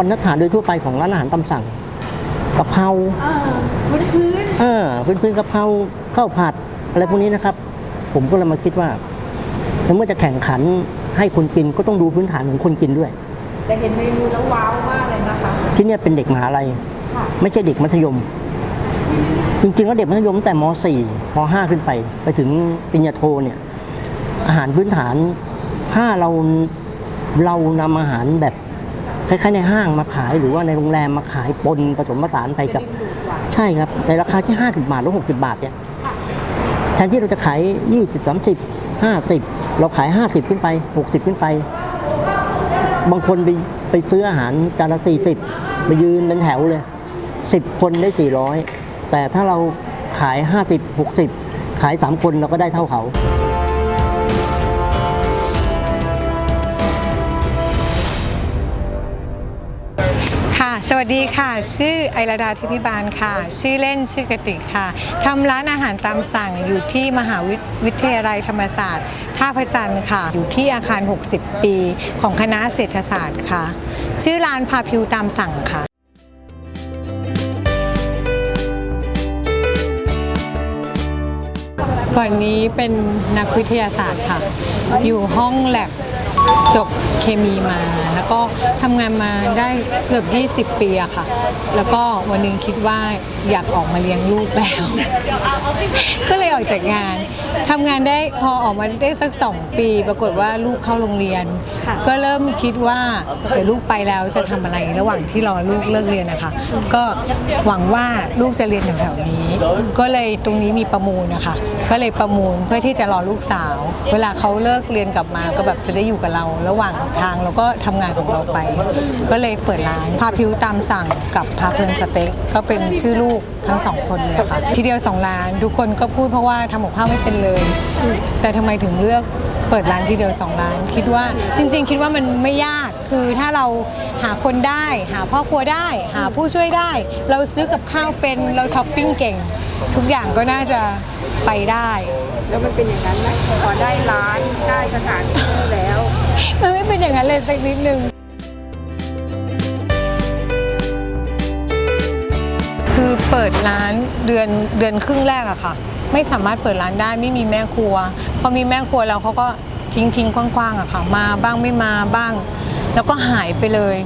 บรรทัดฐานโดยทั่วไปของร้านอาหารตามสั่งกะเพราเออพื้นพื้นเออพื้นพื้นกะเพราข้าวผัดอะไรพวกนี้นะครับ ผมก็เลยมาคิดว่าเมื่อจะแข่งขันให้คนกินก็ต้องดูพื้นฐานของคนกินด้วย แต่เห็นเมนูแล้วว้าวมากเลยนะคะ ที่เนี่ยเป็นเด็กมหาลัยค่ะไม่ใช่เด็กมัธยม จริงๆแล้วเด็กมัธยมตั้งแต่ม .4 ม .5 ขึ้นไป ไปถึงปริญญาโทเนี่ย อาหารพื้นฐานถ้าเราเรานำอาหารแบบ คล้ายๆในห้างมาขายหรือว่าในโรงแรมมาขายปนผสมผสานไปกับ ใช่ครับ ในราคาที่ 50 บาทหรือ60 บาทเนี่ยแทนที่เราจะขาย 20 30 50 เราขาย 50 ขึ้นไป 60 ขึ้นไป บางคนไปไปซื้ออาหารจานละ40ไปยืนเป็นแถวเลย 10 คนได้ 400 แต่ถ้าเราขาย 50 60 ขาย 3 คนเราก็ได้เท่าเขา วัสดีค่ะ ชื่อไอราดาทิพิบาลค่ะ ชื่อเล่นชื่อกติกค่ะทำร้านอาหารตามสั่งอยู่ที่มหาวิวิทยาลัยธรรมศาสตร์ ท่าพระจันทร์ค่ะ อยู่ที่อาคาร 60 ปีของคณะเศรษฐศาสตร์ค่ะ ชื่อร้านพาพิวตามสั่งค่ะก่อนนี้เป็นนักวิทยาศาสตร์ค่ะ อยู่ห้องแลบ จบเคมีมา แล้วก็ทำงานมาได้เกือบ20 ปีอะค่ะ แล้วก็วันหนึงคิดว่าอยากออกมาเลี้ยงลูกแล้ว ก็เลยออกจากงานทำงานได้พอออกมาได้สักสองปี ปรากฏว่าลูกเข้าโรงเรียน ก็เริ่มคิดว่าเดี๋ยวลูกไปแล้วจะทำอะไรระหว่างที่รอลูกเลิกเรียนนะคะ ก็หวังว่าลูกจะเรียนแถวๆนี้ ก็เลยตรงนี้มีประมูลนะคะ ก็เลยประมูลเพื่อที่จะรอลูกสาว เวลาเขาเลิกเรียนกลับมาก็แบบจะได้อยู่กับเราระหว่างทางเราก็ทำงานของเราไป ก็เลยเปิดร้านพาพิวตามสั่งกับพาเพลินสเต็กก็เป็นชื่อลูกทั้งสองคนเลยค่ะทีเดียวสองร้านทุกคนก็พูดเพราะว่าทำกับข้าวไม่เป็นเลย แต่ทำไมถึงเลือกเปิดร้านทีเดียวสองร้าน คิดว่าจริง ๆ คิดว่ามันไม่ยากคือถ้าเราหาคนได้ หาพ่อครัวได้ หาผู้ช่วยได้ เราซื้อกับข้าวเป็นเราช้อปปิ้งเก่ง ทุกอย่างก็น่าจะไปได้ แล้วมันเป็นอย่างนั้นไหมพอได้ร้านได้สถานที่แล้ว มันไม่เป็นอย่างนั้นเลยสักนิดนึงคือเปิดร้านเดือนเดือนครึ่งแรกอะค่ะ ไม่สามารถเปิดร้านได้ไม่มีแม่ครัว พอมีแม่ครัวแล้วเขาก็ทิ้งทิ้งกว้างๆอะค่ะ มาบ้างไม่มาบ้าง แล้วก็หายไปเลย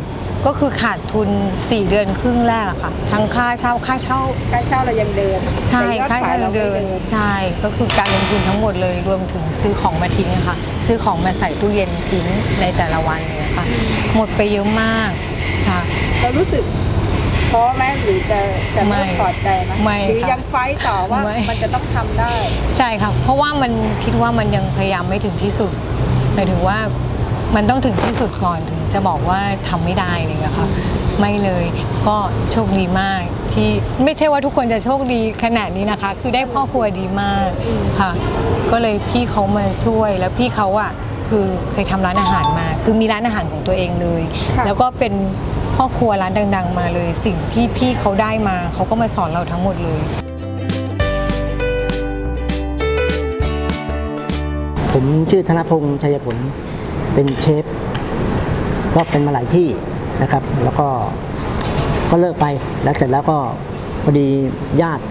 ก็คือขาดทุน 4 เดือนครึ่งแรกอะค่ะ ทั้งค่าเช่าค่าเช่า ค่าเช่าเรายังเดินใช่แต่ยอค่าขใช้ยรไม่เดิน ใช่ก็คือการลงทุนทั้งหมดเลยรวมถึงซื้อของมาทิ้งอะค่ะ ซื้อของมาใส่ตู้เย็นทิ้งในแต่ละวันเลยอะค่ะ หมดไปเยอะมากค่ะ เรารู้สึกท้อไหมหรือจะจะไม่เลิกถอดใจไหมไม่หรือค่ะยังไฟต์ต่อว่าไม่ มันจะต้องทำได้ ใช่ค่ะ เพราะว่ามันคิดว่ามันยังพยายามไม่ถึงที่สุดหมายถึงว่า มันต้องถึงที่สุดก่อนถึงจะบอกว่าทำไม่ได้เลยอะค่ะไม่เลยก็โชคดีมากที่ไม่ใช่ว่าทุกคนจะโชคดีขนาดนี้นะคะ คือได้พ่อครัวดีมากค่ะ ก็เลยพี่เขามาช่วยแล้วพี่เขาอะคือเคยทำร้านอาหารมา คือมีร้านอาหารของตัวเองเลยค่ะแล้วก็เป็นพ่อครัวร้านดัง ๆ มาเลย สิ่งที่พี่เขาได้มาเขาก็มาสอนเราทั้งหมดเลยผมชื่อธนพงษ์ชัยผล เป็นเชฟก็เป็นมาหลายที่นะครับ แล้วก็ก็เลิกไปแล้วเสร็จแล้วก็พอดีญาติ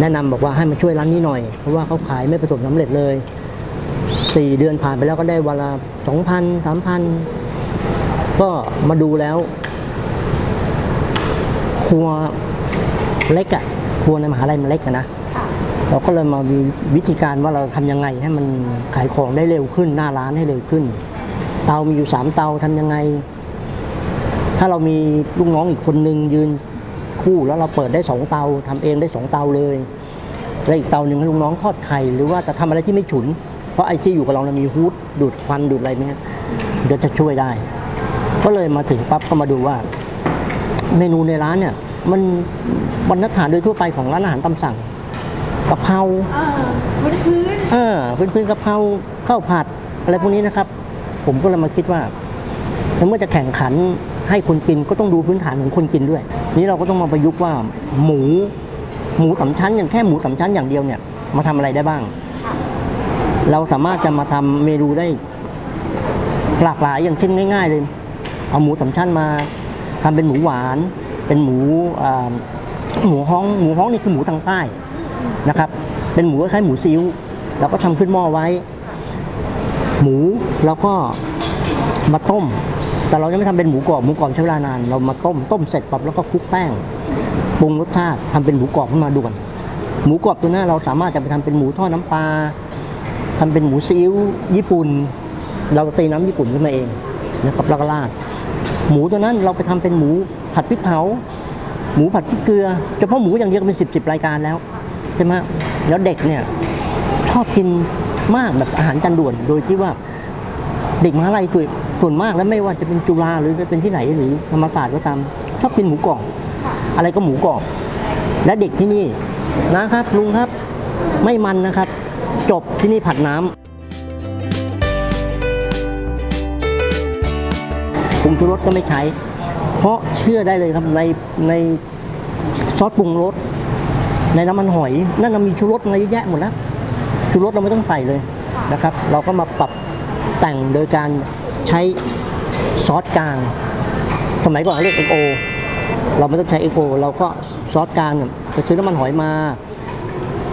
แนะนำบอกว่าให้มาช่วยร้านนี้หน่อย เพราะว่าเขาขายไม่ประสบสำเร็จเลยสี่เดือนผ่านไปแล้วก็ได้วันละสองพันสามพันก็มาดูแล้ว ครัวเล็กอะครัวในมหาลัยมันเล็กอะนะ เราก็เลยมามีวิธีการว่าเราทำยังไงให้มันขายของได้เร็วขึ้น หน้าร้านให้เร็วขึ้น เตามีอยู่สามเตาทำยังไง ถ้าเรามีลูกน้องอีกคนนึงยืนคู่แล้วเราเปิดได้สองเตาทำเองได้สองเตาเลยแล้วอีกเตาหนึ่งให้ลูกน้องทอดไข่หรือว่าจะทำอะไรที่ไม่ฉุน เพราะไอ้ที่อยู่กับเราเรามีฮูดดูดควันดูดอะไรเนี่ยเดี๋ยวจะช่วยได้ ก็เลยมาถึงปั๊บก็มาดูว่า เมนูในร้านเนี่ยมันบรรทัดฐานโดยทั่วไปของร้านอาหารตามสั่ง กะเพราเออพื้นพื้นเออพื้นพื้นกะเพราข้าวผัดอะไรพวกนี้นะครับ ผมก็เลยมาคิดว่าเมื่อจะแข่งขันให้คนกินก็ต้องดูพื้นฐานของคนกินด้วย นี้เราก็ต้องมาประยุกต์ว่าหมูหมูสามชั้นอย่างแค่หมูสามชั้นอย่างเดียวเนี่ย มาทำอะไรได้บ้าง เราสามารถจะมาทำเมนูได้หลากหลายอย่างเช่นง่าย ๆ เลย เอาหมูสามชั้นมาทำเป็นหมูหวาน เป็นหมูอ่าหมูฮ้องหมูฮ้องนี่คือหมูทางใต้ นะครับ เป็นหมูคล้ายหมูซิ้วเราก็ทำขึ้นหม้อไว้ หมูเราก็มาต้ม แต่เรายังไม่ทำเป็นหมูกรอบหมูกรอบใช้เวลานาน เรามาต้มต้มเสร็จปั๊บแล้วก็คลุกแป้งปรุงรสชาติทำเป็นหมูกรอบขึ้นมาด่วนหมูกรอบตัวหน้าเราสามารถจะไปทำเป็นหมูทอดน้ำปลาทำเป็นหมูซีอิ๊วญี่ปุ่น เราตีน้ำญี่ปุ่นขึ้นมาเองนะครับแล้วก็ราดหมูตัวนั้นเราไปทำเป็นหมูผัดพริกเผา หมูผัดพริกเกลือเฉพาะหมูอย่างเดียวเป็นสิบสิบรายการแล้ว ใช่ไหมแล้วเด็กเนี่ยชอบกินมากแบบอาหารจานด่วน โดยที่ว่าเด็กมหาลัยส่วนส่วนมากแล้วไม่ว่าจะเป็นจุฬาหรือเป็นที่ไหนหรือธรรมศาสตร์ก็ตามชอบกินหมูกรอบอะไรก็หมูกรอบ และเด็กที่นี่นะครับลุงครับไม่มันนะครับ จบที่นี่ผัดน้ำปรุงชูรสก็ไม่ใช้ เพราะเชื่อได้เลยครับในในซอสปรุงรส ในน้ำมันหอยนั่นนะมีชูรสอะไรเยอะแยะหมดแล้วชูรสเราไม่ต้องใส่เลยนะครับ เราก็มาปรับแต่งโดยการใช้ซอสกลางสมัยก่อนเขาเรียก XO เราไม่ต้องใช้ XO เราก็ซอสกลางเนี่ยไปซื้อน้ำมันหอยมา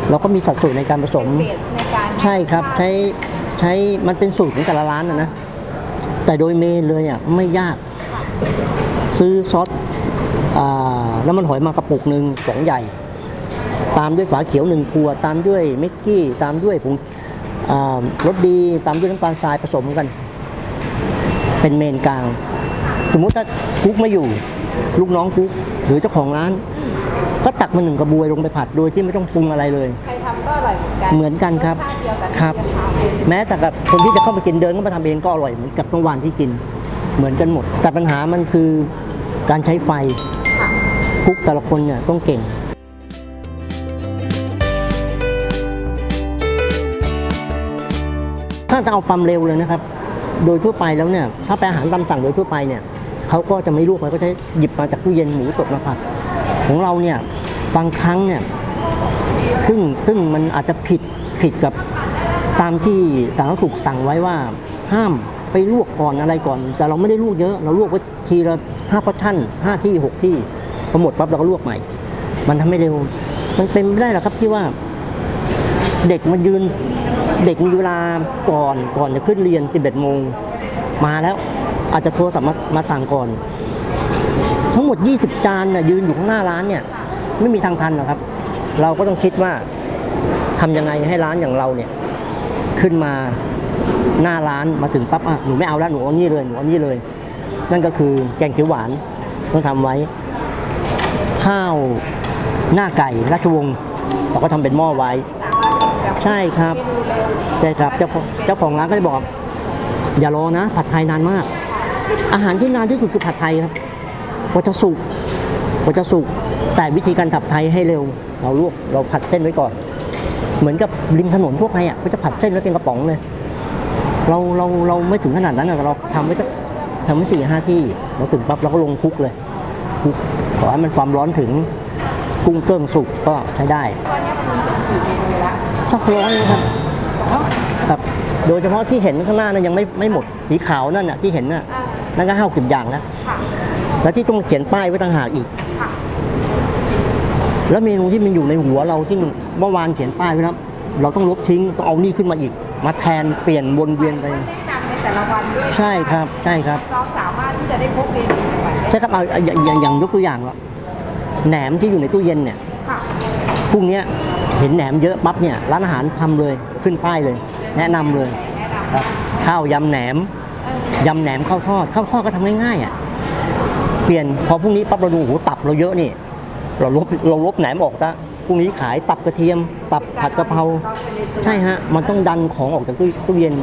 เราก็มีสัดส่วนในการผสมเบสในการใช่ครับใช้ใช้มันเป็นสูตรของแต่ละร้านนะนะแต่โดยเมนเลยอะไม่ยาก ซื้อซอสอ่าน้ำมันหอยมากระปุกหนึ่งกล่องใหญ่ ตามด้วยฝาเขียวหนึ่งขวดตามด้วยเมกกี้ตามด้วยผงอ่ารสดีตามด้วยน้ำตาลทรายผสมกัน เป็นเมนกลาง สมมุติถ้ากุ๊กไม่อยู่ ลูกน้องกุ๊กหรือเจ้าของร้าน ก็ตักมาหนึ่งกระบวยลงไปผัดโดยที่ไม่ต้องปรุงอะไรเลย ใครทำก็อร่อยเหมือนกันเหมือนกันครับสชาติเดียวกันครับที่จะทำแม้แต่กับคนที่จะเข้ามากินเดินเข้ามาทำเองก็อร่อยเหมือนกับเมื่อวานที่กิน เหมือนกันหมด แต่ปัญหามันคือการใช้ไฟค่ะคุกแต่ละคนเนี่ยต้องเก่ง ถ้าจะเอาความเร็วเลยนะครับ โดยทั่วไปแล้วเนี่ย ถ้าไปอาหารตามสั่งโดยทั่วไปเนี่ยเขาก็จะไม่ลวกเขาก็จะหยิบมาจากตู้เย็นหมูสดมาผัดของเราเนี่ยบางครั้งเนี่ยซึ่งซึ่งมันอาจจะผิดผิดกับตามที่สาธารณสุขสั่งไว้ว่าห้ามไปลวกก่อนอะไรก่อน แต่เราไม่ได้ลวกเยอะเราลวกไว้ทีละห้าพอชั่นห้าที่หกที่พอหมดปั๊บเราก็ลวกใหม่ มันทำให้เร็ว มันเป็นไม่ได้หรอกครับที่ว่า เด็กมายืน เด็กมีเวลาก่อนก่อนจะขึ้นเรียน11โมงมาแล้วอาจจะโทรศัพท์มามาต่างก่อน ทั้งหมด 20 จานน่ะยืนอยู่ข้างหน้าร้านเนี่ย ไม่มีทางทันหรอกครับ เราก็ต้องคิดว่าทำยังไงให้ร้านอย่างเราเนี่ย ขึ้นมาหน้าร้านมาถึงปั๊บอะหนูไม่เอาแล้วหนูเอานี่เลยหนูเอานี่เลย นั่นก็คือแกงเขียวหวานต้องทำไว้ ข้าวหน้าไก่ราชวงศ์เราก็ทำเป็นหม้อไว้ ใช่ครับใช่ครับเจ้าของเจ้าของร้านก็จะบอก อย่ารอนะ ผัดไทยนานมาก อาหารที่นานที่สุดคือผัดไทยครับกว่าจะสุกกว่าจะสุกแต่วิธีการผัดไทยให้เร็ว เราลวกเราผัดเส้นไว้ก่อน เหมือนกับริมถนนทั่วไปอะก็จะผัดเส้นไว้เป็นกระป๋องเลย เราเราเราไม่ถึงขนาดนั้นอะแต่เราทำไว้สักทำไว้สี่ห้าที่ เราถึงปั๊บเราก็ลงคลุกเลยคุกขอให้มันความร้อนถึงกุ้งเกิ้งสุกก็ใช้ได้ สักร้อยนะครับครับ โดยเฉพาะที่เห็นข้างหน้านั้นยังไม่ไม่หมดสีขาวนั่นน่ะที่เห็นน่ะอ่านั่นก็ห้าสิบอย่างแล้วค่ะแล้วที่ต้องเขียนป้ายไว้ต่างหากอีกค่ะแล้วเมนูที่มันอยู่ในหัวเราที่เมื่อวานเขียนป้ายไว้แล้วเราต้องลบทิ้งต้องเอานี่ขึ้นมาอีก มาแทนเปลี่ยนวนเวียนไปมันได้นำในแต่ละวันด้วยใช่ครับใช่ครับเราสามารถที่จะได้พกเมนูไปได้ใช่ครับเอาเอาอย่างอย่างอย่างยกตัวอย่างว่าแหนมที่อยู่ในตู้เย็นเนี่ยค่ะพรุ่งเนี้ย เห็นแหนมเยอะปั๊บเนี่ยร้านอาหารทำเลยขึ้นป้ายเลย แนะนำเลยครับข้าวยำแหนมยำแหนมข้าวทอดข้าวทอดก็ทำง่ายๆอะเปลี่ยนพอพรุ่งนี้ปั๊บเราดูโอ้โหตับเราเยอะนี่ เราลบเราลบแหนมออกตะพรุ่งนี้ขายตับกระเทียม ตับผัดกะเพราใช่ฮะมันต้องดันของออกจากตู้ตู้เย็น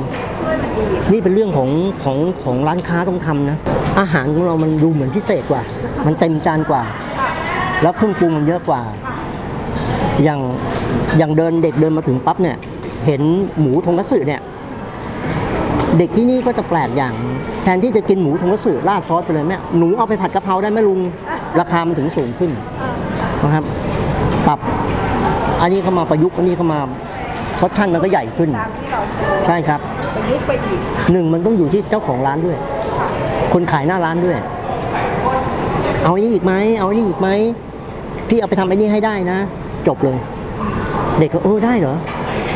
นี่เป็นเรื่องของของของร้านค้าต้องทำนะ อาหารของเรามันดูเหมือนพิเศษกว่า มันเต็มจานกว่า แล้วเครื่องปรุงมันเยอะกว่า อย่างอย่างเดินเด็กเดินมาถึงปั๊บเนี่ย เห็นหมูทงคัตสึเนี่ย เด็กที่นี่ก็จะแปลกอย่าง แทนที่จะกินหมูทงคัตสึราดซอสไปเลยแม่หนูเอาไปผัดกะเพราได้ไหมลุงราคามันถึงสูงขึ้นนะครับ ปรับ อันนี้เข้ามาประยุกต์อันนี้เข้ามาเพราะชั่นมันก็ใหญ่ขึ้น ตามที่เราโชว์ใช่ครับ ประยุกต์ไปอีกหนึ่งมันต้องอยู่ที่เจ้าของร้านด้วยค่ะคนขายหน้าร้านด้วย เอาไอ้นี่อีกไหมเอาไอ้นี่อีกไหมพี่เอาไปทำไอ้นี่ให้ได้นะ จบเลย เด็กก็เออได้เหรอ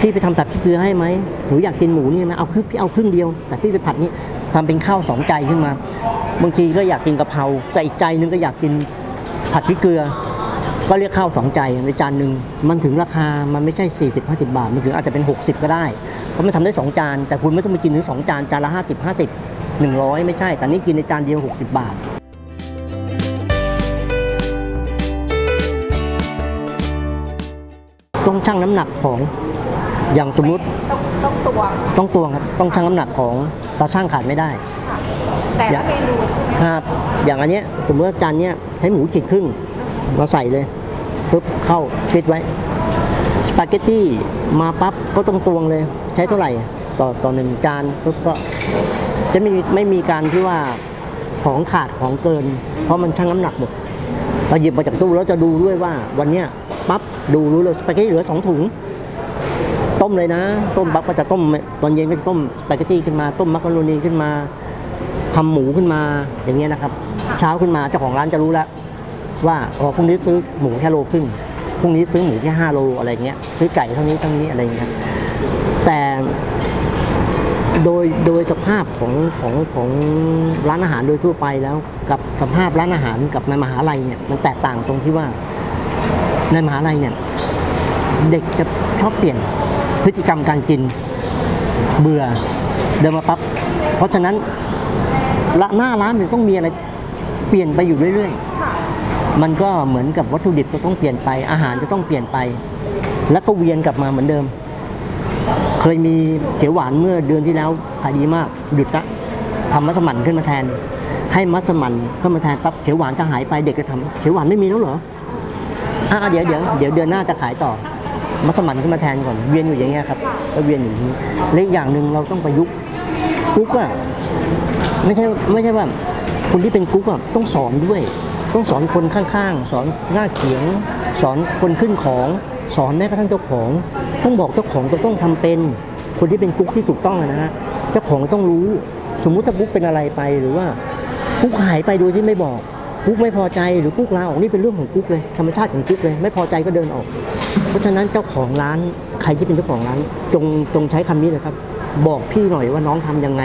พี่ไปทำผัดพริกเกลือให้ไหมหนูอยากกินหมูนี่ไหมเอาครึ่งพี่เอาครึ่งเดียว แต่พี่ไปผัดนี่ทำเป็นข้าวสองใจขึ้นมา บางทีก็อยากกินกะเพราแต่อีกใจนึงก็อยากกินผัดพริกเกลือ ก็เรียกข้าวสองใจในจานหนึ่งมันถึงราคามันไม่ใช่ 40 50 บาท มันถึงอาจจะเป็น 60 ก็ได้ เพราะมันทำได้ 2 จาน แต่คุณไม่ต้องไปกินถึง 2 จาน จานละ 50 50 100 ไม่ใช่ แต่นี่กินในจานเดียว 60 บาท ต้องชั่งน้ำหนักของอย่างสมมุติต้องต้องตวงต้องตวงครับต้องชั่งน้ำหนักของตาช่างขาดไม่ได้แต่ละเมนูใช่ไหมครับอย่างอันเนี้ยสมมติว่าจานเนี้ยใช้หมูขีดครึ่งมาใส่เลยปุ๊บเข้าฟิตไว้สปาเกตตี้มาปั๊บก็ต้องตวงเลย ใช้เท่าไหร่ต่อต่อหนึ่งจานปุ๊บก็จะไม่มีไม่มีการที่ว่าของขาดของเกิน เพราะมันชั่งน้ำหนักหมดเราหยิบมาจากตู้แล้วจะดูด้วยว่าวันเนี้ยปั๊บ ดูรู้เลยสปาเกตตี้เหลือสองถุง ต้มเลยนะ ต้มปั๊บก็จะต้มตอนเย็นก็จะต้มสปาเกตตี้ขึ้นมาต้มมักกะโรนีขึ้นมาทำหมูขึ้นมาอย่างเงี้ยนะครับ เช้าขึ้นมาเจ้าของร้านจะรู้แล้วว่าอ๋อพรุ่งนี้ซื้อหมูแค่โลครึ่งพรุ่งนี้ซื้อหมูแค่ห้าโลอะไรเงี้ยซื้อไก่เท่านี้เท่านี้อะไรเงี้ยแต่โดยโดยสภาพของของของร้านอาหารโดยทั่วไปแล้ว กับสภาพร้านอาหารกับในมหาลัยเนี่ยมันแตกต่างตรงที่ว่า ในมหาลัยเนี่ย เด็กจะชอบเปลี่ยนพฤติกรรมการกิน เบื่อเดินมาปั๊บเพราะฉะนั้นละหน้าร้านมันต้องมีอะไรเปลี่ยนไปอยู่เรื่อยๆ มันก็เหมือนกับวัตถุดิบก็ต้องเปลี่ยนไป อาหารจะต้องเปลี่ยนไป แล้วก็เวียนกลับมาเหมือนเดิม เคยมีเขียวหวานเมื่อเดือนที่แล้วขายดีมากหยุดละทำมัสมั่นขึ้นมาแทน ให้มัสมั่นขึ้นมาแทนปั๊บเขียวหวานจะหายไปเด็กก็ทำเขียวหวานไม่มีแล้วเหรอ อ่าเดี๋ยวเดี๋ยวเดี๋ยวเดือนหน้าจะขายต่อ มัสมั่นขึ้นมาแทนก่อนเวียนอยู่อย่างเงี้ยครับก็เวียนอยู่อย่างนี้และอีกอย่างหนึ่งเราต้องประยุกต์กุ๊กอะไม่ใช่ไม่ใช่ว่าคนที่เป็นกุ๊กอะต้องสอนด้วย ต้องสอนคนข้างๆ สอนหน้าเขียง สอนคนขึ้นของสอนแม้กระทั่งเจ้าของ ต้องบอกเจ้าของจะต้องทำเป็น คนที่เป็นกุ๊กที่ถูกต้องนะฮะเจ้าของต้องรู้ สมมุติถ้ากุ๊กเป็นอะไรไปหรือว่ากุ๊กหายไปโดยที่ไม่บอก กุ๊กไม่พอใจหรือกุ๊กลาออกนี่เป็นเรื่องของกุ๊กเลยธรรมชาติของกุ๊กเลยไม่พอใจก็เดินออก เพราะฉะนั้นเจ้าของร้านใครที่เป็นเจ้าของร้านจงจงใช้คำนี้เลยครับ บอกพี่หน่อยว่าน้องทำยังไง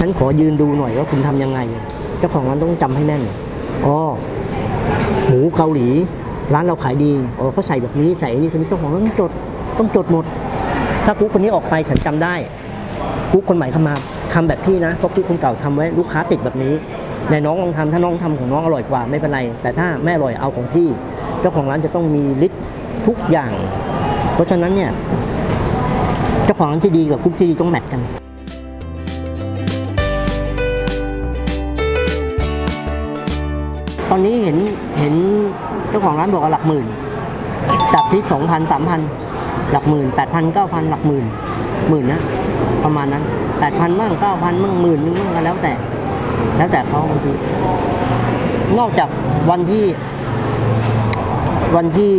ฉันขอยืนดูหน่อยว่าคุณทำยังไง เจ้าของร้านต้องจำให้แน่นอ๋อหมูเกาหลี ร้านเราขายดีอ๋อเขาใส่แบบนี้ใส่นนี้คนนี้เจ้าของร้านต้องจดต้องจดหมด ถ้ากุ๊กคนนี้ออกไปฉันจำได้กุ๊กคนใหม่เข้ามาทำแบบพี่นะเพราะกุ๊กคนเก่าทำไว้ลูกค้าติดแบบนี้ ในน้องลองทำถ้าน้องทำของน้องอร่อยกว่าไม่เป็นไร แต่ถ้าแม่อร่อยเอาของพี่เจ้าของร้านจะต้องมีลิสต์ทุกอย่าง เพราะฉะนั้นเนี่ยเจ้าของร้านที่ดีกับกุ๊กที่ดีต้องแมทกันตอนนี้เห็นเห็นเจ้าของร้านบอกว่าหลักหมื่นจับที่สองพันสามพันหลักหมื่นแปดพันเก้าพันหลักหมื่นหมื่นนะประมาณนั้นแปดพันมั่งเก้าพันมั่งหมื่นนึงมั่งก็แล้วแต่ แล้วแต่เขาบางทีนอกจากวันที่ วันที่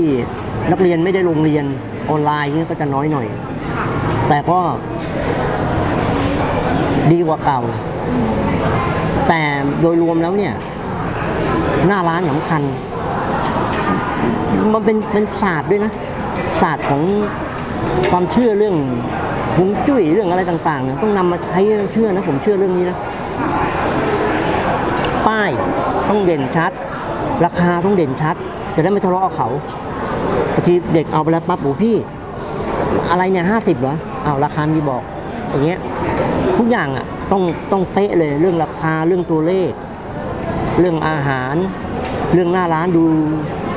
นักเรียนไม่ได้โรงเรียนออนไลน์นี่ก็จะน้อยหน่อย แต่ก็ดีกว่าเก่า แต่โดยรวมแล้วเนี่ย หน้าร้านสำคัญ มันเป็นเป็นศาสตร์ด้วยนะ ศาสตร์ของความเชื่อเรื่องฮวงจุ้ยเรื่องอะไรต่างๆเนี่ยต้องนำมาใช้เชื่อนะ ผมเชื่อเรื่องนี้นะ ป้ายต้องเด่นชัด ราคาต้องเด่นชัดจะได้ไม่ทะเลาะกับเขาบางทีเด็กเอาไปแล้วปั๊บโอ้พี่ อะไรเนี่ยห้าสิบเหรอเอาราคามีบอก อย่างเงี้ยทุกอย่างอะต้องต้องเป๊ะเลยเรื่องราคาเรื่องตัวเลข เรื่องอาหาร เรื่องหน้าร้านดู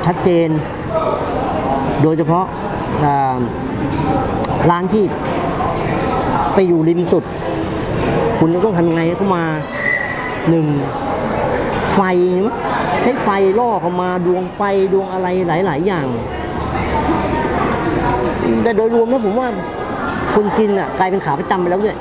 ชัดเจน โดยเฉพาะร้านที่ไปอยู่ริมสุด คุณจะต้องทำยังไงให้เขามาหนึ่ง ไฟให้ไฟล่อเข้ามาดวงไฟดวงอะไรหลาย ๆ อย่าง แต่โดยรวมแล้วผมว่าคนกินอะกลายเป็นขาประจำไปแล้วเนี่ย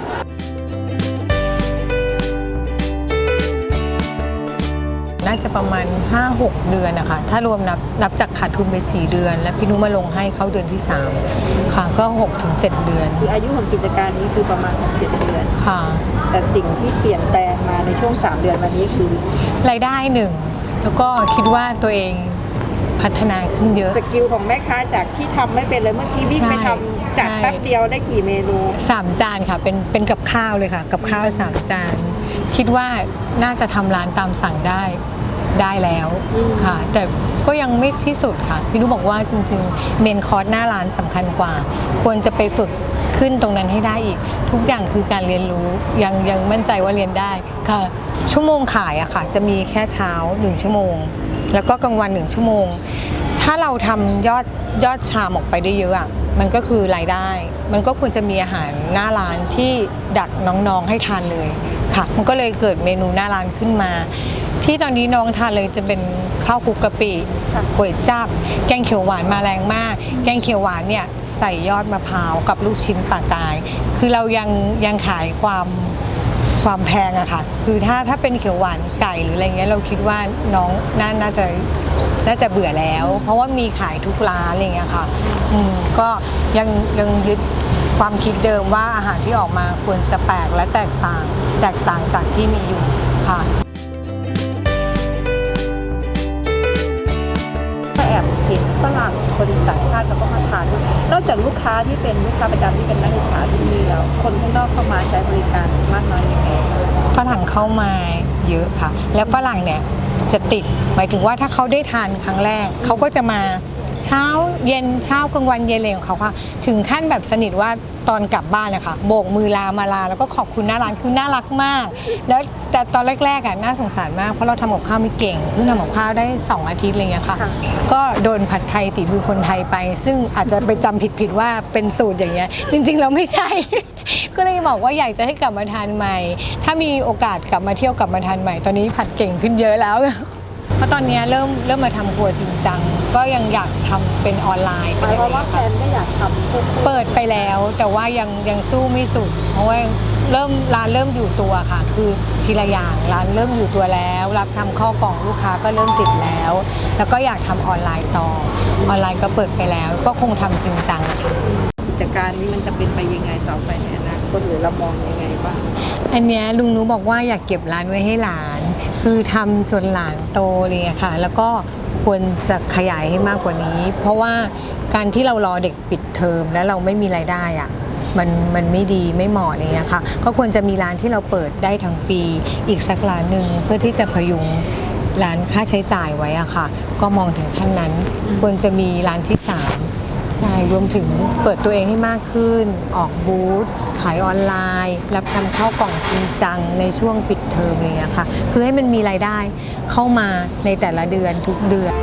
น่าจะประมาณ 5-6 เดือนนะคะ ถ้ารวมนับนับจากขาดทุนไป 4 เดือน และพี่นุมาลงให้เขาเดือนที่ 3 ค่ะ ก็ 6-7 เดือน คืออายุของกิจการนี้คือประมาณ 6-7 เดือน ค่ะ แต่สิ่งที่เปลี่ยนแปลงมาในช่วง 3 เดือนมานี้คือ รายได้หนึ่ง แล้วก็คิดว่าตัวเองพัฒนาขึ้นเยอะ สกิลของแม่ค้าจากที่ทำไม่เป็นเลยเมื่อกี้วิ่งไปทำจัดใช่ แป๊บเดียวได้กี่เมนู สามจานค่ะ เป็นเป็นกับข้าวเลยค่ะ กับข้าวสามจาน คิดว่าน่าจะทำร้านตามสั่งได้ได้แล้วอืม ค่ะ แต่ก็ยังไม่ที่สุดค่ะ พี่นุบอกว่าจริงๆเมนคอร์สหน้าร้านสำคัญกว่า ควรจะไปฝึก ขึ้นตรงนั้นให้ได้อีก ทุกอย่างคือการเรียนรู้ยังยังมั่นใจว่าเรียนได้ค่ะชั่วโมงขายอะค่ะ จะมีแค่เช้า 1 ชั่วโมง แล้วก็กลางวัน 1 ชั่วโมง ถ้าเราทำยอดยอดชามออกไปได้เยอะอะมันก็คือรายได้ มันก็ควรจะมีอาหารหน้าร้านที่ดักน้องๆให้ทานเลยค่ะ มันก็เลยเกิดเมนูหน้าร้านขึ้นมา ที่ตอนนี้น้องทานเลยจะเป็น ข้าวคลุกกะปิค่ะก๋วยจับ แกงเขียวหวานมาแรงมาก แกงเขียวหวานเนี่ยใส่ยอดมะพร้าวกับลูกชิ้นปลากาย คือเรายังยังขายความความแพงอะค่ะ คือถ้าถ้าเป็นเขียวหวานไก่หรืออะไรเงี้ยเราคิดว่าน้องน่าน่าจะน่าจะเบื่อแล้ว เพราะว่ามีขายทุกร้านอะไรเงี้ยค่ะ อืมก็ยังยังยึดความคิดเดิมว่าอาหารที่ออกมาควรจะแปลกและแตกต่าง แตกต่างจากที่มีอยู่ค่ะ เห็นฝรั่งคนต่างชาติเขาก็มาทานนอกจากลูกค้าที่เป็นลูกค้าประจำที่เป็นนักศึกษาที่นี่แล้วคนข้างนอกเข้ามาใช้บริการมากน้อยยังไงฝรั่งเข้ามาเยอะค่ะ แล้วฝรั่งเนี่ยจะติดหมายถึงว่าถ้าเขาได้ทานครั้งแรกเขาก็จะมา เช้าเย็นเช้ากลางวันเย็นเลยของเขาค่ะ ถึงขั้นแบบสนิทว่าตอนกลับบ้านนะคะโบกมือลามาลาแล้วก็ขอบคุณหน้าร้านคือน่ารักมาก แล้วแต่ตอนแรกๆอะน่าสงสารมากเพราะเราทำกับข้าวไม่เก่งเพิ่งทำกับข้าวได้ 2 อาทิตย์อะไรเงี้ยค่ะค่ะ ก็โดนผัดไทยฝีมือคนไทยไป ซึ่งอาจจะไปจำผิดๆว่าเป็นสูตรอย่างเงี้ยจริงๆเราไม่ใช่ ก็เลยบอกว่าอยากจะให้กลับมาทานใหม่ ถ้ามีโอกาสกลับมาเที่ยวกลับมาทานใหม่ ตอนนี้ผัดเก่งขึ้นเยอะแล้ว เพราะตอนเนี้ยเริ่มเริ่มมาทำครัวจริงจัง ก็ยังอยากทำเป็นออนไลน์หไปมายเลยความว่าแฟนก็อยากทำควบคู่เปิดไปแล้วแต่ว่ายังยังสู้ไม่สุด เพราะว่าเริ่มร้านเริ่มอยู่ตัวค่ะ คือทีละอย่างร้านเริ่มอยู่ตัวแล้ว รับทำข้อกล่องลูกค้าก็เริ่มติดแล้ว แล้วก็อยากทำออนไลน์ต่อออนไลน์ก็เปิดไปแล้ว ก็คงทำจริงจังค่ะ กิจการนี้มันจะเป็นไปยังไงต่อไปในอนาคตหรือเรามองยังไงบ้างอันเนี้ยลุงนุบอกว่าอยากเก็บร้านไว้ให้หลาน คือทำจนหลานโตเลยค่ะ แล้วก็ ควรจะขยายให้มากกว่านี้ เพราะว่าการที่เรารอเด็กปิดเทอมแล้วเราไม่มีรายได้อะมันมันไม่ดีไม่เหมาะอะไรเงี้ยค่ะก็ควรจะมีร้านที่เราเปิดได้ทั้งปี อีกสักร้านหนึ่งเพื่อที่จะพยุงร้านค่าใช้จ่ายไว้อะค่ะ ก็มองถึงขั้นนั้น ควรจะมีร้านที่สาม ใช่รวมถึงเปิดตัวเองให้มากขึ้น ออกบูธขายออนไลน์ รับทำเข้ากล่องจริงจังในช่วงปิดเทอมอะไรอย่างเงี้ยค่ะ คือให้มันมีรายได้เข้ามาในแต่ละเดือนทุกเดือน